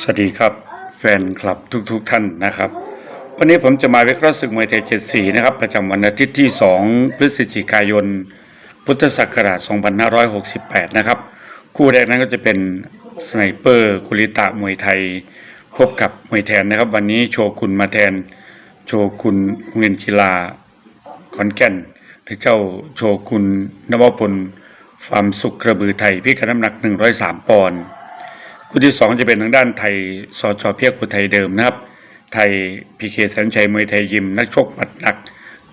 สวัสดีครับแฟนคลับทุกๆทท่านนะครับ วันนี้ผมจะมาวิเคราะห์ศึกมวยไทย74นะครับประจำวันอาทิตย์ที่ 2 พฤศจิกายน พุทธศักราช 2568 นะครับ คู่แรกนั้นก็จะเป็นสไนเปอร์คุริตะมวยไทย พบกับมวยแทนนะครับ วันนี้โชกุนมาแทน โชกุนโรงเรียนกีฬาขอนแก่นหรือเจ้าโชกุนนวพลฟาร์มสุขกระบือไทยพิกัดน้ำหนัก 103 ปอนด์ คู่ที่สองจะเป็นทางด้านไทยสจเพียกอุทัยเดิมนะครับ ไทยพีเคแสนชัยมวยไทยยิม นักชกหมัดหนัก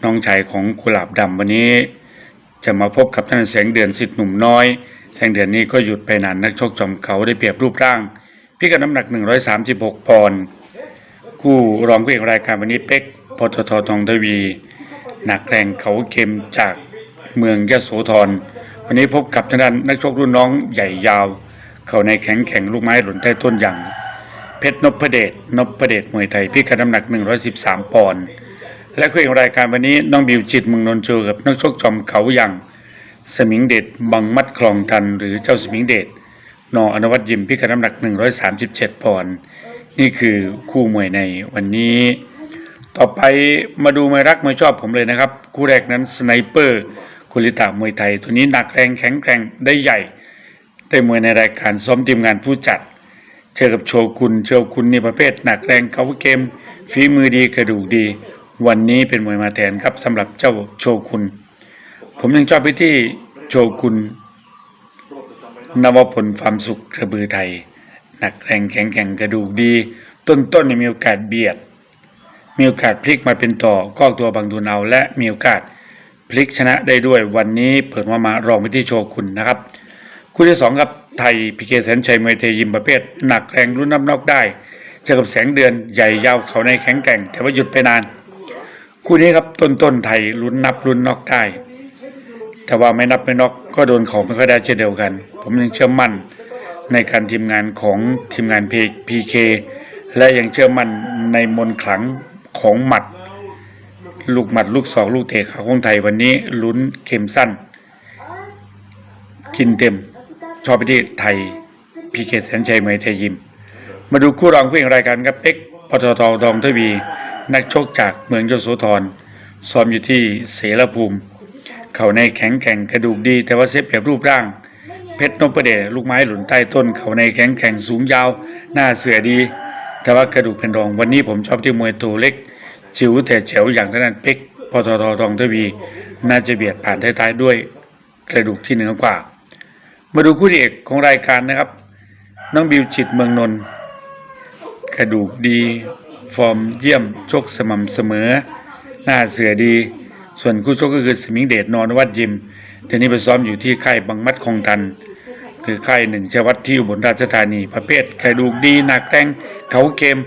น้องชายของกุหลาบดำวันนี้ จะมาพบกับท่านแสงเดือนสิทธิ์หนุ่มน้อย แสงเดือนนี้ก็หยุดไปนานนักชกจอมเขาได้เปรียบรูปร่าง พิกัดน้ำหนัก 136 ปอนด์คู่รองผู้เอกรายการวันนี้เป็กปตททองทวีหนักแรงเขาเข็มจากเมืองยะโสธรวันนี้พบกับทางด้านนักชกรุ่นน้องใหญ่ยาว เข้าในแข็งแข็งลูกไม้หล่นใต้ต้นยางเพชรนพเดชนพเดชมวยไทยพิกัดน้ำหนัก 113 ปอนด์และคู่เอกรายการวันนี้น้องบิวจิตมืองนนท์เจอกับนักชกจอมเขาอย่างสมิงเดชบังมัดคลองทันหรือเจ้าสมิงเดชนออนวัตยิมพิกัดน้ำหนัก 137 ปอนด์นี่คือคู่มวยในวันนี้ ต่อไปมาดูมวยรักมวยชอบผมเลยนะครับ คู่แรกนั้นสไนเปอร์คุริตะมวยไทย ตัวนี้หนักแรงแข็งแกร่งได้ใหญ่ ได้มวยในรายการซ้อมทีมงานผู้จัด เจอกับโชกุนโชกุนนี่ประเภทหนักแรงเขาเกมฝีมือดีกระดูกดี วันนี้เป็นมวยมาแทนครับสำหรับเจ้าโชกุน ผมยังชอบไปที่โชกุนนวพลฟามสุขกระบือไทย หนักแรงแข็งแกร่งกระดูกดี ต้นๆเนี่ยมีโอกาสเบียด มีโอกาสพลิกมาเป็นต่อก็ตัวบางทุนเอาและมีโอกาสพลิกชนะได้ด้วยวันนี้เปิดมามา รองไปที่โชกุนนะครับ คู่ที่สองครับไทยพีเคแสนชัยมวยไทยิมประเภท หนักแรงรุ่นน้ำนอกได้เจอกับแสงเดือนใหญ่ยาวเขาในแข็งแกร่ง แต่ว่าหยุดไปนาน คู่นี้ครับต้นต้นๆไทยลุ้นนับลุ้นนอกได้แต่ว่าไม่นับไม่นอกก็โดนของไม่ค่อยได้เช่นเดียวกัน ผมยังเชื่อมั่นในการทีมงานของทีมงานพีเคและยังเชื่อมั่นในมนขลังของหมัด ลูกหมัดลูกสองลูกเตะขาของไทยวันนี้ลุ้นเข็มสั้น กินเต็ม ชอบไปที่ไทยพีเคแสนชัยมวยไทยยิม มาดูคู่รองผู้เอกรายการครับเป็กปตทดองทวี นักชกจากเมืองยโสธรซ้อมอยู่ที่เสรภูมิ เขาในแข็งแกร่งกระดูกดีแต่ว่าเซฟแบบรูปร่าง เพชรนพเดชลูกไม้หล่นใต้ต้น เขาในแข็งแกร่งสูงยาว หน้าเสือดี แต่ว่ากระดูกเป็นรองวันนี้ผมชอบที่มวยตัวเล็ก จิ๋วแต่เฉียวอย่างทางด้นเป็กปตทดองทวี น่าจะเบียดผ่านท้ายๆด้วยกระดูกที่เหนือกว่า มาดูคู่เอกของรายการนะครับ น้องบิวจิตเมืองนนท์กระดูกดี ฟอร์มเยี่ยมชกสม่ำเสมอ หน้าเสือดี ส่วนคู่ชกก็คือสมิงเดชนอนวัดยิมเดี๋ยวนี้ไปซ้อมอยู่ที่ค่ายบางมัดคงตัน คือค่ายหนึ่งชวัดที่อุบลราชธานี ประเภทกระดูกดีหนักแรงเขาเกม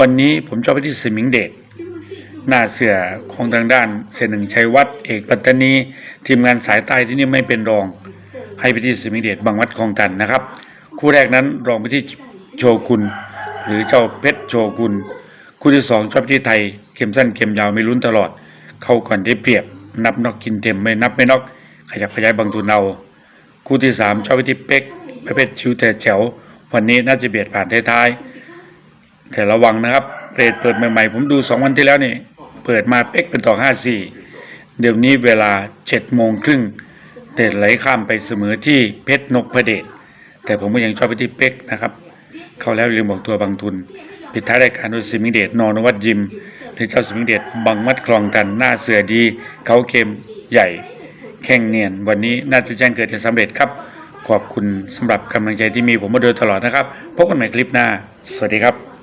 วันนี้ผมชอบไปที่สมิงเดชหน้าเสือของทางด้านเสยหนึ่งชัยวัฒน์เอกปัตตานี ทีมงานสายใต้ที่นี่ไม่เป็นรอง ให้ไปที่สมิงเดชบางวัดคลองตันนะครับ คู่แรกนั้นรองไปที่โชกุนหรือเจ้าเพชรโชกุนคู่ที่สองชอบที่ไทยเข็มสั้นเข็มยาวไม่ลุ้นตลอด เข้าก่อนได้เปรียบ นับนอกกินเต็มไม่นับไม่นอก ขยับขยายบางทุนเอา คู่ที่สามชอบไปที่เป็กประเภทชิวแต่แจ๋ววันนี้น่าจะเบียดผ่านท้ายๆแต่ระวังนะครับเรทเปิดใหม่ๆ ผมดูสองวันที่แล้วนี่ เปิดมาเป็กเป็นต่อห้าสี่เดี๋ยวนี้เวลาเจ็ดโมงครึ่ง เดชไหลข้ามไปเสมอที่เพชรนกพระเดชแต่ผมก็ยังชอบไปที่เป็กนะครับ เข้าแล้วลืมบอกตัวบางทุนปิดท้ายรายการด้วยสมิงเดชนอนวัดยิมหรือเจ้าสมิงเดชบังมัดคลองกันหน้าเสือดี เขาเกมใหญ่ แข่งเนียน วันนี้น่าจะแจ้งเกิดให้สำเร็จครับ ขอบคุณสำหรับกำลังใจที่มีผมมาโดยตลอดนะครับ พบกันใหม่คลิปหน้า สวัสดีครับ